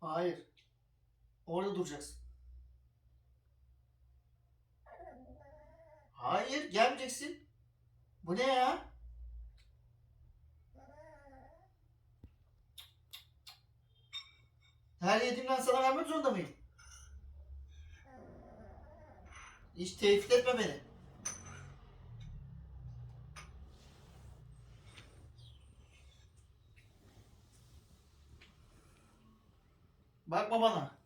Hayır. Orada duracaksın. Hayır gelmeyeceksin. Bu ne ya? Her yediğimden sana vermek zorunda mıyım? Hiç tehdit etme beni. Bakma bana.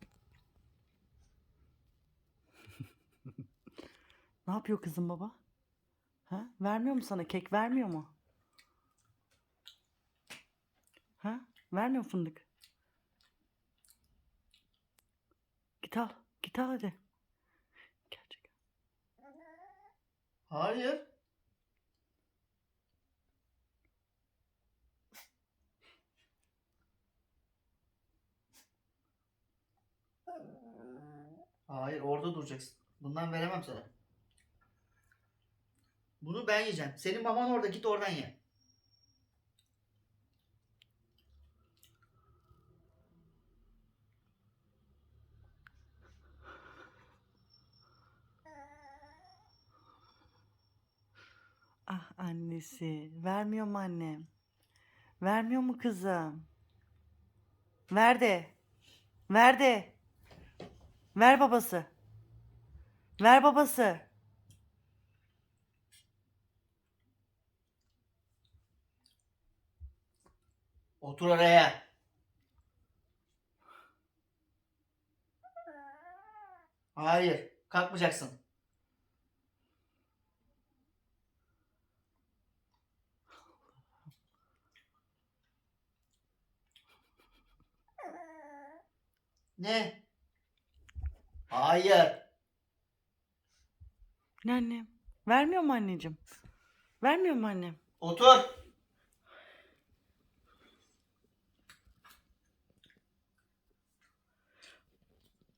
Ne yapıyor kızım baba? Ha? Vermiyor mu sana kek? Vermiyor mu? Ha? Vermiyor fındık. Git al. Git al hadi. Gerçek. Hayır. Hayır orada duracaksın. Bundan veremem sana. Bunu ben yiyeceğim. Senin maman orada git oradan ye. Ah annesi. Vermiyor mu annem? Vermiyor mu kızım? Ver de. Ver de. Ver babası. Ver babası. Otur oraya. Hayır. Kalkmayacaksın. Ne? Hayır. Ne annem? Vermiyor mu anneciğim? Vermiyor mu annem? Otur.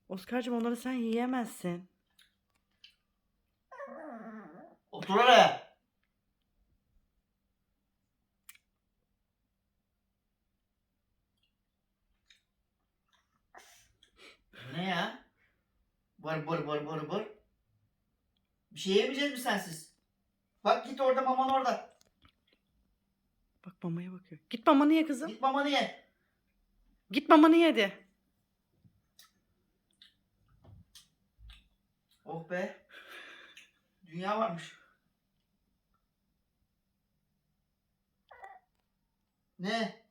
Oscar'cığım onları sen yiyemezsin. Otur oraya. Bu Ne ya? Bır bır bır bır bır. Bir şey yemeyeceğiz mi sensiz? Bak git orada maman orada. Bak mamaya bakıyor. Git mamanı ye kızım. Git mamanı ye. Git mamanı ye de. Oh be. Dünya varmış. Ne?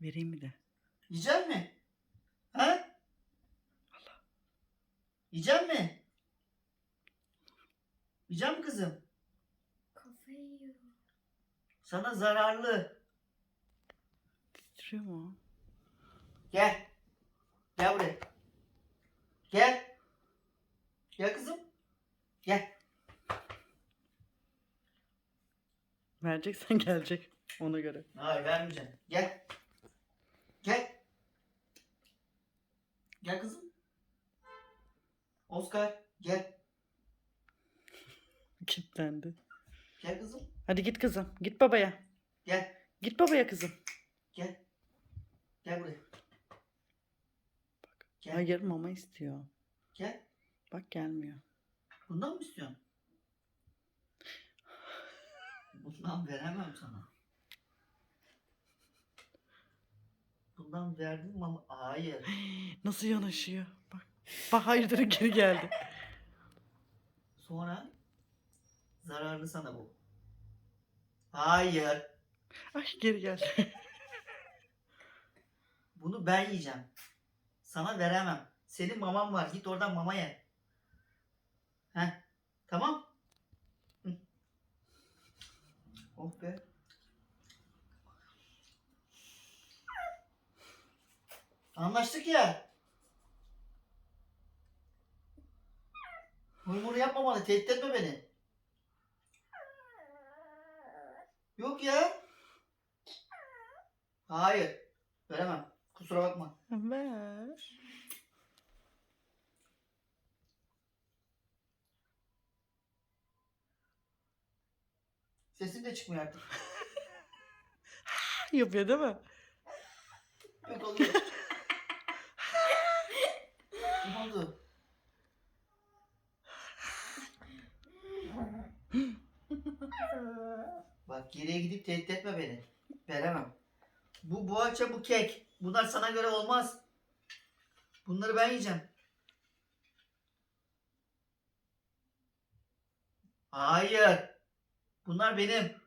Vereyim mi de? Yiyecek mi? Ha? Yiyecek mi? Yiyecek mi kızım? Kafayı yiyor. Sana zararlı. Titriyor mu? Gel. Gel buraya. Gel. Gel kızım. Gel. Vereceksen gelecek. Ona göre. Hayır vermeyeceğim. Gel. Gel. Gel kızım. Oscar gel. Kilitlendi. Gel kızım. Hadi git kızım. Git babaya. Gel. Git babaya kızım. Gel. Gel buraya. Gel. Hayır mama istiyor. Gel. Bak gelmiyor. Bundan mı istiyorsun? Bundan veremem sana. Bundan verdim ama hayır. Nasıl yanaşıyor? Bak. Hayırdır geri geldi. Sonra zararlı sana bu. Hayır. Ay geri geldi. Bunu ben yiyeceğim. Sana veremem. Senin maman var. Git oradan mama ye. Heh. Tamam. Hı. Oh be. Anlaştık ya. Mırmır yapma bana. Tehdit etme beni. Yok ya. Hayır. Veremem. Kusura bakma. Ver. Sesin de çıkmıyor artık. Yapıyor değil mi? Yok oluyor. ne oldu? Bak geriye gidip tehdit etme beni. Veremem. Bu boğaça bu kek. Bunlar sana göre olmaz. Bunları ben yiyeceğim. Hayır. Bunlar benim.